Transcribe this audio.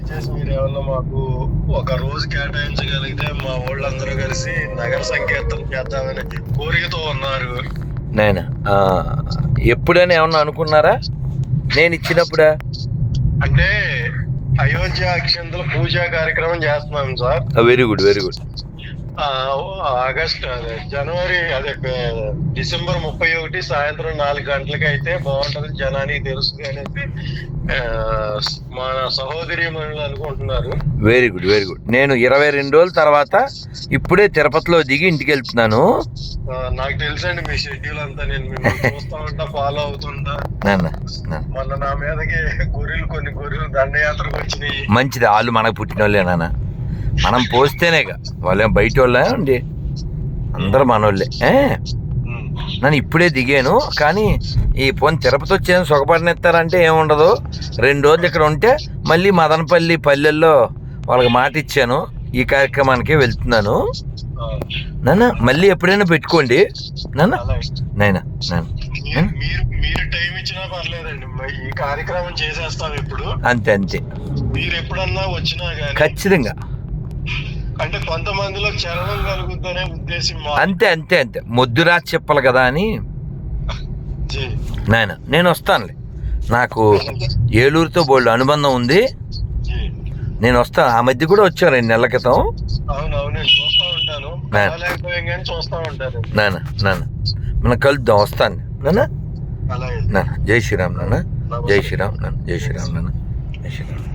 దయచేసి మీరు ఏమన్నా మాకు ఒక రోజు కేటాయించగలిగితే మా వాళ్ళందరూ కలిసి నగర సంకీర్తన చేద్దామని కోరికతో ఉన్నారు. నాయన ఆ, ఎప్పుడని ఏమన్నా అనుకున్నారా? నేను ఇచ్చినప్పుడా? అంటే అయోధ్య అక్షంతల పూజా కార్యక్రమం చేస్తున్నాం sir. Very good very good. August అదే జనవరి అదే డిసెంబర్ ముప్పై ఒకటి సాయంత్రం నాలుగు గంటలకి అయితే బాగుంటది జనానికి తెలుసు అనేసి మన సహోదరి మనులు అనుకుంటున్నారు. వెరీ గుడ్ వెరీ గుడ్ నేను ఇరవై రెండు రోజుల తర్వాత ఇప్పుడే తిరుపతిలో దిగి ఇంటికి వెళ్తున్నాను. నాకు తెలుసండి మీ షెడ్యూల్ అంతా. నేను మిమ్మల్ని చూస్తా ఉంటా ఫాలో అవుతుంటా. మొన్న నా మీదకి గొర్రెలు కొన్ని గొర్రెలు దండయాత్రకు వచ్చినాయి. మంచిది వాళ్ళు మనకు పుట్టిన వాళ్ళే నాన్న. మనం పోస్తేనేగా వాళ్ళేం బయట వాళ్ళే అండి అందరూ మనోళ్ళే. నన్ను ఇప్పుడే దిగాను కానీ ఈ పోనీ తిరుపతి వచ్చేది సుఖపడినెత్తారంటే ఏముండదు. రెండు రోజులు ఇక్కడ ఉంటే మళ్ళీ మదనపల్లి పల్లెల్లో వాళ్ళకి మాట ఇచ్చాను ఈ కార్యక్రమానికి వెళ్తున్నాను. నాన్న మళ్ళీ ఎప్పుడైనా పెట్టుకోండి. నాన్న. అలాగే. నాయన నాన్న మీరు- మీరు మీరు టైం ఇచ్చినా పర్లేదండి. మరి ఈ కార్యక్రమం చేసేస్తాం ఇప్పుడు. అంతే అంతే. మీరు ఎప్పుడన్నా వచ్చినా గానీ ఖచ్చితంగా. అంటే కొంతమందిలో కలుగుద్దనే ఉద్దేశం అంతే అంతే అంతే. మొద్దురా చెప్పాలి కదా అని. నాయన నేను వస్తానులే. నాకు ఏలూరుతో బోల్డ్ అనుబంధం ఉంది. నేను వస్తాను ఆ మధ్య కూడా వచ్చాను రెండు నెలల క్రితం. నాన్న నాన్న మనం కలుద్దాం వస్తాను. నాన్న జై శ్రీరామ్ నాన్న జై శ్రీరామ్ నాన్న జై శ్రీరామ్ నాన్న జై శ్రీరామ్.